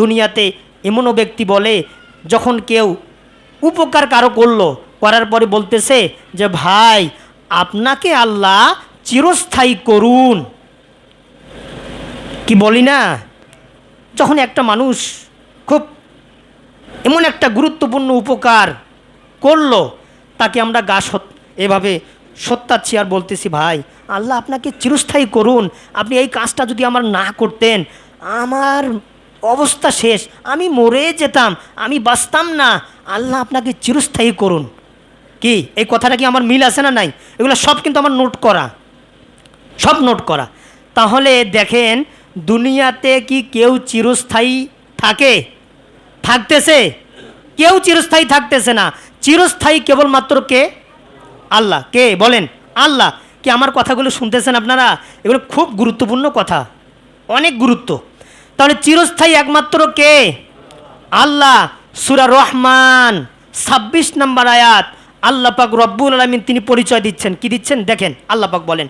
দুনিয়াতে এমনও ব্যক্তি বলে, যখন কেউ উপকার কারও করল, করার পরে বলতেছে যে, ভাই, আপনাকে আল্লাহ চিরস্থায়ী করুন। কি বলি না? যখন একটা মানুষ খুব এমন একটা গুরুত্বপূর্ণ উপকার করল, তাকে আমরা গা এভাবে সত্যাচ্ছি আর বলতেছি, ভাই, আল্লাহ আপনাকে চিরস্থায়ী করুন। আপনি এই কাজটা যদি আমার না করতেন, আমার অবস্থা শেষ। আমি মরে যেতাম, আমি বাঁচতাম না। আল্লাহ আপনাকে চিরস্থায়ী করুন। কি? এই কথাটা কি আমার মিল আছে না নাই? এগুলো সব কিন্তু আমার নোট করা। সব নোট করা। তাহলে দেখেন, দুনিয়াতে কি কেউ চিরস্থায়ী থাকে? থাকতেছে? কেউ চিরস্থায়ী থাকতেছে না। চিরস্থায়ী কেবলমাত্র কে? আল্লাহ। কে? বলেন, আল্লাহ। কি আমার কথাগুলো শুনতেছেন আপনারা? এগুলো খুব গুরুত্বপূর্ণ কথা। অনেক গুরুত্ব। তাহলে চিরস্থায়ী একমাত্র কে আল্লাহ সুরা রহমান ছাব্বিশ নম্বর আয়াত আল্লাহ পাক রব্বুল আলমিন তিনি পরিচয় দিচ্ছেন কি দিচ্ছেন দেখেন আল্লাহ পাক বলেন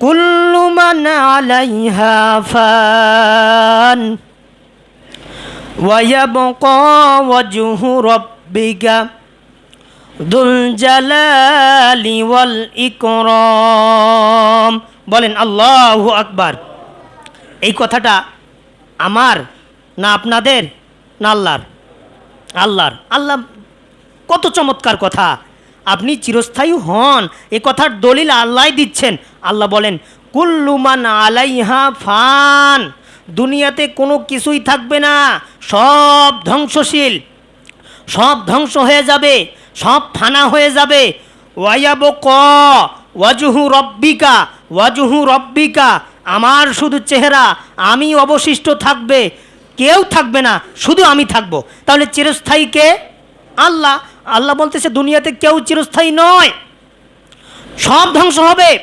কুল্লু মান আলাইহা ফান ويبقى وجه ربك ذو الجلال والإكرام বলেন আল্লাহ আকবার এই কথাটা আমার না আপনাদের, না আল্লাহর? আল্লাহর। আল্লাহ, কত চমৎকার কথা। আপনি চিরস্থায়ী হন। এ কথার দলিল আল্লাহ দিচ্ছেন। আল্লাহ বলেন কুল্লুমান আলাইহা ফান। দুনিয়াতে কোনো কিছুই থাকবে না। সব ধ্বংসশীল। সব ধ্বংস হয়ে যাবে। সব ফানা হয়ে যাবে। ওয়াইয়াব ক ওয়াজুহু রব্বিকা ওয়াজুহু রব্বিকা। আমার শুধু চেহারা, আমি অবশিষ্ট থাকবে, কেউ থাকবে না, শুধু আমি থাকব। তাহলে চিরস্থায়ী কে? আল্লাহ। আল্লাহ বলতেছে, দুনিয়াতে কেউ চিরস্থায়ী নয়। সব ধ্বংস হবে।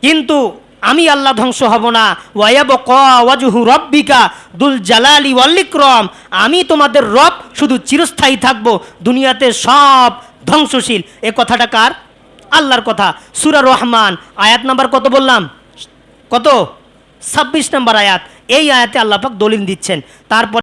কিন্তু আমি আল্লাহ ধ্বংস হব না। ওয়াইয়াব ক ওয়াজুহু রব্বিকা দুল জালালি ওয়াল্লিক্রম আমি তোমাদের রব, শুধু চিরস্থায়ী থাকব। দুনিয়াতে সব ধ্বংসশীল। এ কথাটা কার? আল্লাহর কথা। সুরা রহমান, আয়াত নাম্বার কত বললাম? কত? ছাব্বিশ নম্বর আয়াত। এই আয়াতে আল্লাহ পাক দলিল দিচ্ছেন। তারপর